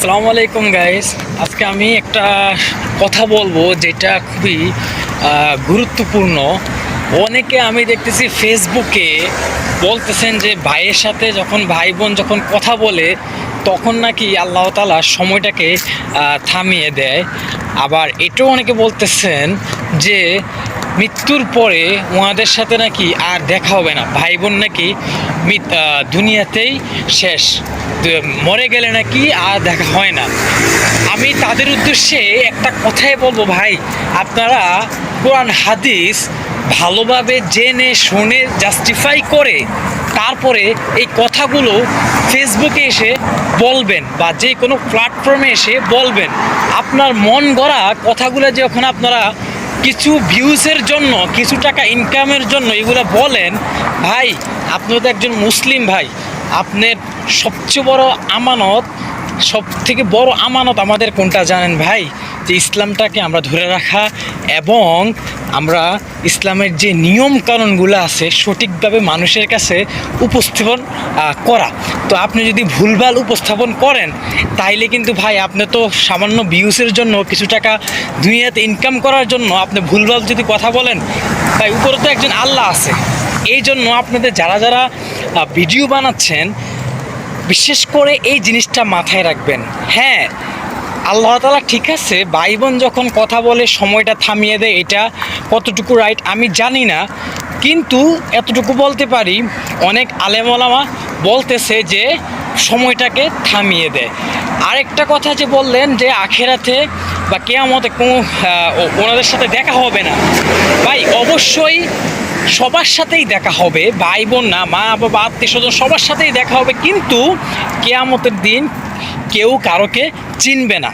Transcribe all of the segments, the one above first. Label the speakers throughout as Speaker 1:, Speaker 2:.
Speaker 1: আসসালামু আলাইকুম গাইস আজকে আমি একটা কথা বলব যেটা খুবই গুরুত্বপূর্ণ। অনেকে আমি দেখতেছি ফেসবুকে বলতেছেন যে ভাইয়ের সাথে যখন ভাই বোন যখন কথা বলে, তখন নাকি আল্লাহ তালা সময়টাকে থামিয়ে দেয়। আবার এটাও অনেকে বলতেছেন যে মৃত্যুর পরে ওনাদের সাথে নাকি আর দেখা হবে না। ভাই বোন নাকি দুনিয়াতেই শেষ। মরে গেলে নাকি আর দেখা হয় না। আমি তাদের উদ্দেশ্যে একটা কথাই বলব ভাই। আপনারা কোরআন, হাদিস ভালোভাবে জেনে, শুনে জাস্টিফাই করে তারপরে এই কথাগুলো ফেসবুকে এসে বলবেন বা যে কোনো প্ল্যাটফর্মে এসে বলবেন। আপনার মন গড়া কথাগুলো যখন আপনারা কিছু ভিউজের জন্য, কিছু টাকা ইনকামের জন্য এগুলো বলেন, ভাই, আপনি তো একজন মুসলিম ভাই, আপনার সবচেয়ে বড় আমানত সব থেকে বড় আমানত আমাদের কোনটা জানেন ভাই? যে ইসলামটাকে আমরা ধরে রাখা এবং আমরা ইসলামের যে নিয়ম কানুনগুলো আছে সঠিকভাবে মানুষের কাছে উপস্থাপন করা। তো আপনি যদি ভুলভাল উপস্থাপন করেন, তাইলে কিন্তু ভাই আপনি তো সামান্য ভিউসের জন্য কিছু টাকা দুনিয়াতে ইনকাম করার জন্য আপনি ভুলভাল যদি কথা বলেন, তাই উপরে তো একজন আল্লাহ আছে। এই জন্য আপনাদের যারা যারা ভিডিও বানাচ্ছেন, বিশেষ করে এই জিনিসটা মাথায় রাখবেন। হ্যাঁ আল্লাহ তালা ঠিক আছে ভাই বোন যখন কথা বলে সময়টা থামিয়ে দেয়, এটা কতটুকু রাইট আমি জানি না, কিন্তু এতটুকু বলতে পারি, অনেক আলেমলামা বলতেছে যে সময়টাকে থামিয়ে দেয়। আরেকটা কথা যে বললেন যে আখেরাতে বা কেয়ামতে কোনো ওনাদের সাথে দেখা হবে না। ভাই, অবশ্যই সবার সাথেই দেখা হবে ভাই বোন না মা বাবা আত্মীয় স্বজন সবার সাথেই দেখা হবে, কিন্তু কেয়ামতের দিন কেউ কারোকে চিনবে না।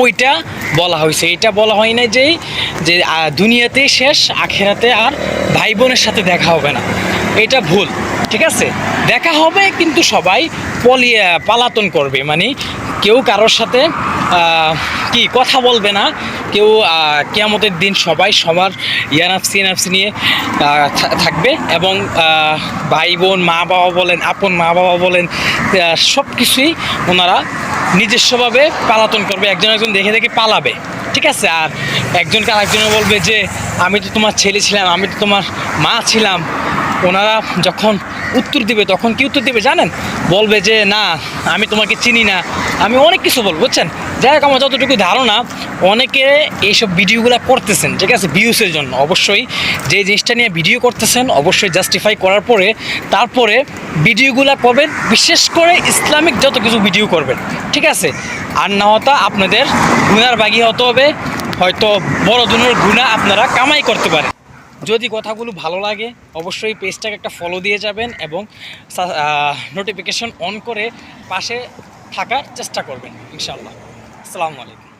Speaker 1: ওইটা বলা হয়েছে। এটা বলা হয় না যে যে আহ, দুনিয়াতেই শেষ আখেরাতে আর ভাই বোনের সাথে দেখা হবে না। এটা ভুল ঠিক আছে? দেখা হবে কিন্তু সবাই পলি পালাতন করবে। মানে কেউ কারোর সাথে কি কথা বলবে না। কেউ কেয়ামতের দিন সবাই সবার ইয়ানাফসি নাফসি নিয়ে থাকবে এবং ভাই বোন মা বাবা বলেন আপন মা বাবা বলেন সব কিছুই ওনারা নিজস্বভাবে পালাতন করবে, একজন একজন দেখে দেখে পালাবে, ঠিক আছে? আর একজনকে আরেকজনে বলবে যে, আমি তো তোমার ছেলে ছিলাম, আমি তো তোমার মা ছিলাম। ওনারা যখন উত্তর দিবে, তখন কি উত্তর দিবে জানেন? বলবে যে, না, আমি তোমাকে চিনি না। আমি অনেক কিছু বলব, বুঝছেন? যাই হোক, আমার যতটুকু ধারণা, অনেকে এইসব ভিডিওগুলো করতেছেন, ঠিক আছে? ভিউসের জন্য। অবশ্যই যে জিনিসটা নিয়ে ভিডিও করতেছেন, অবশ্যই জাস্টিফাই করার পরে, তারপরে ভিডিওগুলো করবেন, বিশেষ করে ইসলামিক যত কিছু ভিডিও করবেন, ঠিক আছে? আর না হতা আপনাদের গুনার বাগি হতে হবে, হয়তো বড় দুনোর গুণা আপনারা কামাই করতে পারেন। যদি কথাগুলো ভালো লাগে, অবশ্যই পেজটাকে একটা ফলো দিয়ে যাবেন এবং নোটিফিকেশন অন করে পাশে থাকার চেষ্টা করবেন ইনশাল্লাহ আসসালামু আলাইকুম।